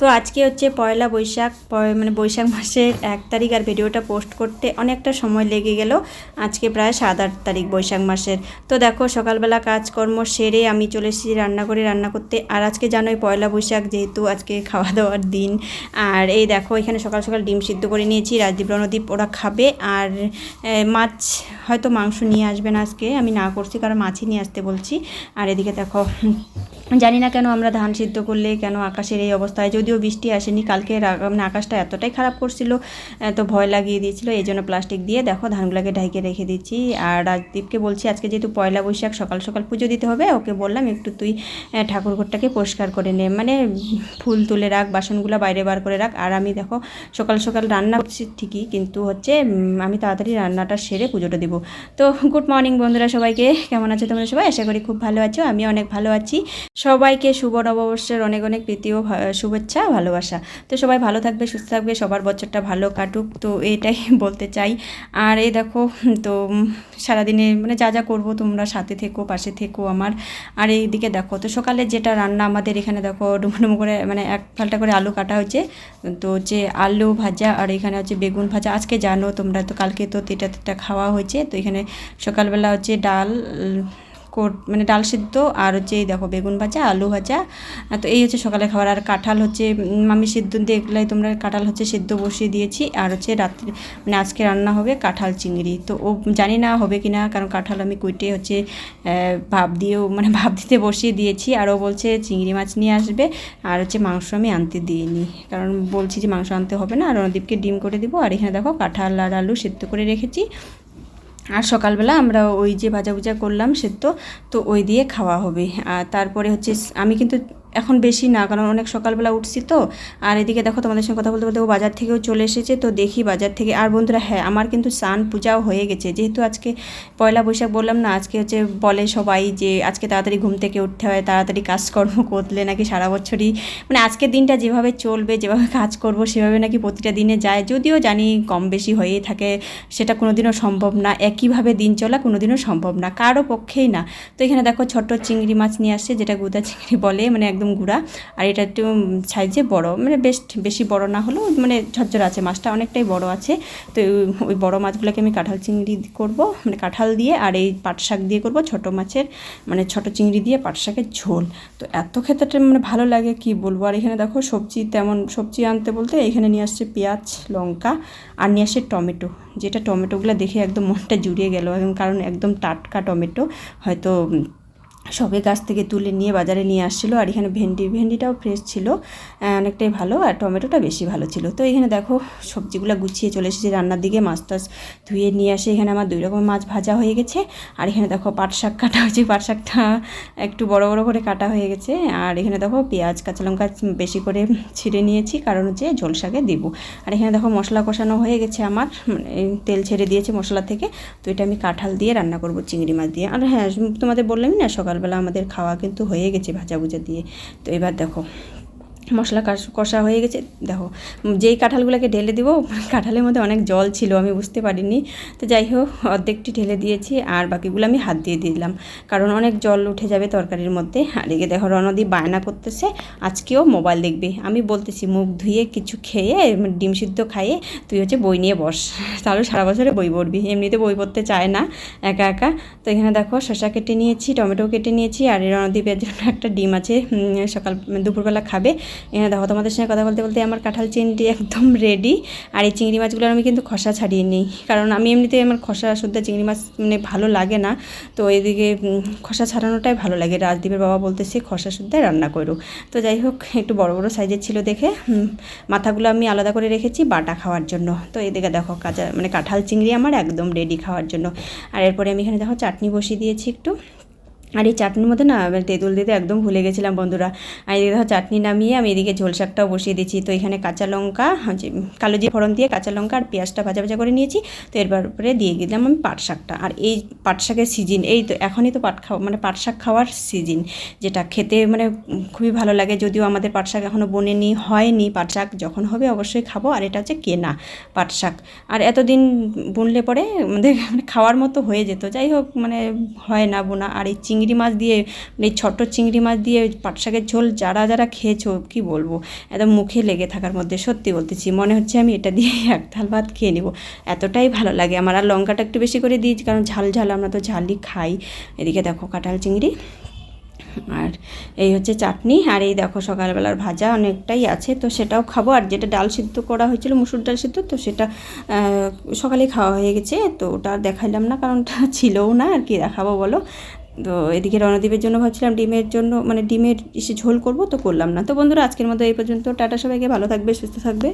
তো আজকে হচ্ছে পয়লা বৈশাখ মানে বৈশাখ মাসের এক তারিখ আর ভিডিওটা পোস্ট করতে অনেকটা সময় লেগে গেল। আজকে প্রায় সাত আট তারিখ বৈশাখ মাসের। তো দেখো সকালবেলা কাজকর্ম সেরে আমি চলে এসেছি রান্না করে রান্না করতে। আর আজকে জানোই পয়লা বৈশাখ যেহেতু আজকে খাওয়া দাওয়ার দিন। আর এই দেখো এখানে সকাল সকাল ডিম সিদ্ধ করে নিয়েছি, রাজদীপ, রণদীপ ওরা খাবে। আর মাছ হয়তো মাংস নিয়ে আসবে না আজকে, আমি না করছি কারণ মাছই নিয়ে আসতে বলছি। আর এদিকে দেখো জানি না কেন আমরা ধান সিদ্ধ করলে কেন আকাশের এই অবস্থায়, যদিও বৃষ্টি আসেনি কালকে মানে আকাশটা এতটাই খারাপ করছিল এত ভয় লাগিয়ে দিয়েছিল, এই জন্য প্লাস্টিক দিয়ে দেখো ধানগুলোকে ঢাইকে রেখে দিচ্ছি। আর রাজদীপকে বলছি, আজকে যেহেতু পয়লা বৈশাখ, সকাল সকাল পুজো দিতে হবে, ওকে বললাম একটু তুই ঠাকুরঘরটাকে পরিষ্কার করে নে। মানে ফুল তুলে রাখ, বাসনগুলো বাইরে বার করে রাখ। আর আমি দেখো সকাল সকাল রান্না করছি ঠিকই, কিন্তু হচ্ছে আমি তাড়াতাড়ি রান্নাটা সেরে পুজোটা দেবো। তো গুড মর্নিং বন্ধুরা সবাইকে, কেমন আছো তোমরা সবাই? আশা করি খুব ভালো আছো আমি অনেক ভালো আছি। সবাইকে শুভ নববর্ষের অনেক অনেক প্রীতি ও শুভেচ্ছা, ভালোবাসা। তো সবাই ভালো থাকবে, সুস্থ থাকবে, সবার বছরটা ভালো কাটুক, তো এটাই বলতে চাই। আর এই দেখো, তো সারাদিনে মানে যা যা করব তোমরা সাথে থেকো, পাশে থেকো আমার। আর এইদিকে দেখো, তো সকালে যেটা রান্না আমাদের এখানে দেখো ডুমো করে মানে এক ফালটা করে আলু কাটা হয়েছে। তো হচ্ছে আলু ভাজা আর এখানে হচ্ছে বেগুন ভাজা। আজকে জানো তোমরা তো, কালকে তো তেটা তেটা খাওয়া হয়েছে। তো এখানে সকালবেলা হচ্ছে ডাল মানে ডাল সিদ্ধ আর হচ্ছে এই দেখো বেগুন ভাজা, আলু ভাজা তো এই হচ্ছে সকালে খাবার। আর কাঁঠাল হচ্ছে আমি সিদ্ধ দেখলাই তোমরা কাঁঠাল হচ্ছে সিদ্ধ বসিয়ে দিয়েছি। আর হচ্ছে রাত্রে মানে আজকে রান্না হবে কাঁঠাল চিংড়ি। তো ও জানি না হবে কি না কারণ কাঁঠাল আমি কুইটে হচ্ছে ভাপ দিয়েও মানে ভাপ দিতে বসিয়ে দিয়েছি। আর ও বলছে চিংড়ি মাছ নিয়ে আসবে, আর হচ্ছে মাংস আমি আনতে দিইনি। কারণ বলছি যে মাংস আনতে হবে না, আর রণদীপকে ডিম করে দিব। আর এখানে দেখো কাঁঠাল আর আলু সিদ্ধ করে রেখেছি। আর সকালবেলা আমরা ওই যে ভাজা ভুজা করলাম সেদ্ধ, তো ওই দিয়ে খাওয়া হবে। আর তারপরে হচ্ছে, আমি কিন্তু এখন বেশি না, কারণ অনেক সকালবেলা উঠছি তো। আর এদিকে দেখো তোমাদের সঙ্গে কথা বলতে বলতে ও বাজার থেকেও চলে এসেছে, তো দেখি বাজার থেকে। আর বন্ধুরা হ্যাঁ আমার কিন্তু স্নান পূজাও হয়ে গেছে। যেহেতু আজকে পয়লা বৈশাখ বললাম না, আজকে হচ্ছে বলে সবাই যে আজকে তাড়াতাড়ি ঘুম থেকে উঠতে হয়, তাড়াতাড়ি কাজকর্ম করলে নাকি সারা বছরই মানে আজকের দিনটা যেভাবে চলবে, যেভাবে কাজ করব, সেভাবে নাকি প্রতিটা দিনে যায়। যদিও জানি কম বেশি হয়েই থাকে, সেটা কোনোদিনও সম্ভব না। একইভাবে দিন চলা কোনোদিনও সম্ভব না, কারও পক্ষেই না। তো এখানে দেখো ছোট্ট চিংড়ি মাছ নিয়ে আসছে, যেটা গুদা চিংড়ি বলে মানে একদম গুঁড়া, আর এটা একটু সাইজে বড় মানে বেশ, বেশি বড় না হলেও মানে ঝরঝর আছে, মাছটা অনেকটাই বড় আছে। তো ওই- বড় মাছগুলোকে আমি কাঁঠাল চিংড়ি করব মানে কাঁঠাল দিয়ে, আর এই পাট শাক দিয়ে করব ছোট মাছের মানে ছোট চিংড়ি দিয়ে পাট শাকের ঝোল। তো এত খেতে মানে ভালো লাগে, কি বলব? আর এখানে দেখো সবজি তেমন, সবজি আনতে বলতে এখানে নিয়ে আসছে পেঁয়াজ, লঙ্কা, আর নিয়ে আসছে টমেটো। যেটা টমেটোগুলো দেখে একদম মনটা জুড়িয়ে গেল, কারণ একদম টাটকা টমেটো, হয়তো সবে গাছ থেকে তুলে নিয়ে বাজারে নিয়ে আসছিল আর এখানে ভেন্ডি, ভেন্ডিটাও ফ্রেশ ছিল অনেকটাই ভালো আর টমেটোটা বেশি ভালো ছিল। তো এখানে দেখো সবজিগুলো গুছিয়ে চলে এসেছি রান্নার দিকে, মাছ টাছ ধুয়ে নিয়ে আসে। এখানে আমার দুই রকম মাছ ভাজা হয়ে গেছে আর এখানে দেখো পাট শাক কাটা হয়েছে, পাট শাকটা একটু বড় বড় করে কাটা হয়ে গেছে। আর এখানে দেখো পেঁয়াজ কাঁচা লঙ্কা বেশি করে ছিঁড়ে নিয়েছি, কারণ হচ্ছে ঝোল শাকে দেবো। আর এখানে দেখো মশলা কষানো হয়ে গেছে আমার মানে তেল ছেড়ে দিয়েছে মশলা থেকে। তো এটা আমি কাঁঠাল দিয়ে রান্না করব, চিংড়ি মাছ দিয়ে। আর হ্যাঁ তোমাদের বললামই না সকালবেলা আমাদের খাওয়া কিন্তু হয়ে গেছে ভাজা ভুজা দিয়ে। তো এবার দেখো মশলা কষা হয়ে গেছে, দেখো, যেই কাঁঠালগুলোকে ঢেলে দিব, কাঁঠালের মধ্যে অনেক জল ছিল, আমি বুঝতে পারিনি। তো যাই হোক, অর্ধেকটি ঢেলে দিয়েছি, আর বাকিগুলো আমি হাত দিয়ে দিলাম, কারণ অনেক জল উঠে যাবে তরকারির মধ্যে। আর এদিকে দেখো রণদি বায়না করতেছে, আজকেও মোবাইল দেখবে। আমি বলতেছি, মুখ ধুয়ে কিছু খেয়ে, ডিম সিদ্ধ খাইয়ে তুই হচ্ছে বই নিয়ে বস। তাহলে সারা বছরে বই পড়বি, এমনিতে বই পড়তে চায় না, একা একা। তো এখানে দেখো, শসা কেটে নিয়েছি, টমেটো কেটে নিয়েছি, আর এই রণদীপের জন্য একটা ডিম আছে সকাল, দুপুরবেলা খাবে। এখানে দেখো তোমাদের সঙ্গে কথা বলতে বলতে আমার কাঁঠাল চিংড়ি একদম রেডি আর এই চিংড়ি মাছগুলো আমি কিন্তু খসা ছাড়িয়ে নিই। কারণ আমি এমনিতে আমার খসা শুদ্ধ চিংড়ি মাছ মানে ভালো লাগে না। তো এদিকে খসা ছাড়ানোটাই ভালো লাগে। রাজদীপের বাবা বলতেছে, খসা শুদ্ধ রান্না করো। তো যাই হোক, একটু বড় বড় সাইজের ছিল দেখে মাথাগুলো আমি আলাদা করে রেখেছি বাটা খাওয়ার জন্য। তো এদিকে দেখো, কাঁচা মানে কাঁঠাল চিংড়ি আমার একদম রেডি খাওয়ার জন্য। আর এরপরে আমি এখানে দেখো, চাটনি বসিয়ে দিয়েছি একটু। আর এই চাটনির মধ্যে না এবার তেঁতুল দিতে একদম ভুলে গেছিলাম বন্ধুরা। আর এদিকে চাটনি নামিয়ে আমি এদিকে ঝোল শাকটাও বসিয়ে দিয়েছি তো এখানে কাঁচা লঙ্কা হচ্ছে কালো জিরে ফোড়ন দিয়ে কাঁচা লঙ্কা আর পেঁয়াজটা ভাজা ভাজা করে নিয়েছি। তো এরপর দিয়ে দিলাম আমি পাট শাকটা। আর এই পাট শাকের সিজন, এই তো এখনই তো পাট খাওয়া মানে পাট শাক খাওয়ার সিজন, যেটা খেতে মানে খুবই ভালো লাগে। যদিও আমাদের পাট শাক এখনও বনেনি, হয়নি পাট শাক। যখন হবে অবশ্যই খাব। আর এটা হচ্ছে কেনা পাট শাক। আর এতদিন বুনলে পরে আমাদের মানে খাওয়ার মতো হয়ে যেত। যাই হোক মানে হয় না বোনা। আর এই চিংড়ি মাছ দিয়ে, এই ছোট্ট চিংড়ি মাছ দিয়ে পাট শাকের ঝোল যারা যারা খেয়েছো কি বলব? একদম মুখে লেগে থাকার মধ্যে সত্যি বলতেছি, মনে হচ্ছে আমি এটা দিয়ে এক থাল ভাত খেয়ে নেব। এতটাই ভালো লাগে। আমার আর লঙ্কাটা একটু বেশি করে দিয়েছি কারণ ঝাল ঝাল, আমরা তো ঝালই খাই। এদিকে দেখো কাঁঠাল চিংড়ি, আর এই হচ্ছে চাটনি, আর এই দেখো সকালবেলার ভাজা অনেকটাই আছে, তো সেটাও খাব। আর যেটা ডাল সিদ্ধ করা হয়েছিল, মুসুর ডাল সিদ্ধ, তো সেটা সকালে খাওয়া হয়ে গেছে, তো ওটা দেখাইলাম না, কারণ ছিলও না, আর কি দেখাবো বলো? তো এদিকে রণদ্বীপের জন্য ভাবছিলাম ডিমের জন্য মানে ডিমের ঝোল করব তো করলাম না। তো বন্ধুরা, আজকের মতো এই পর্যন্ত। টাটা সবাইকে, ভালো থাকবে, সুস্থ থাকবে।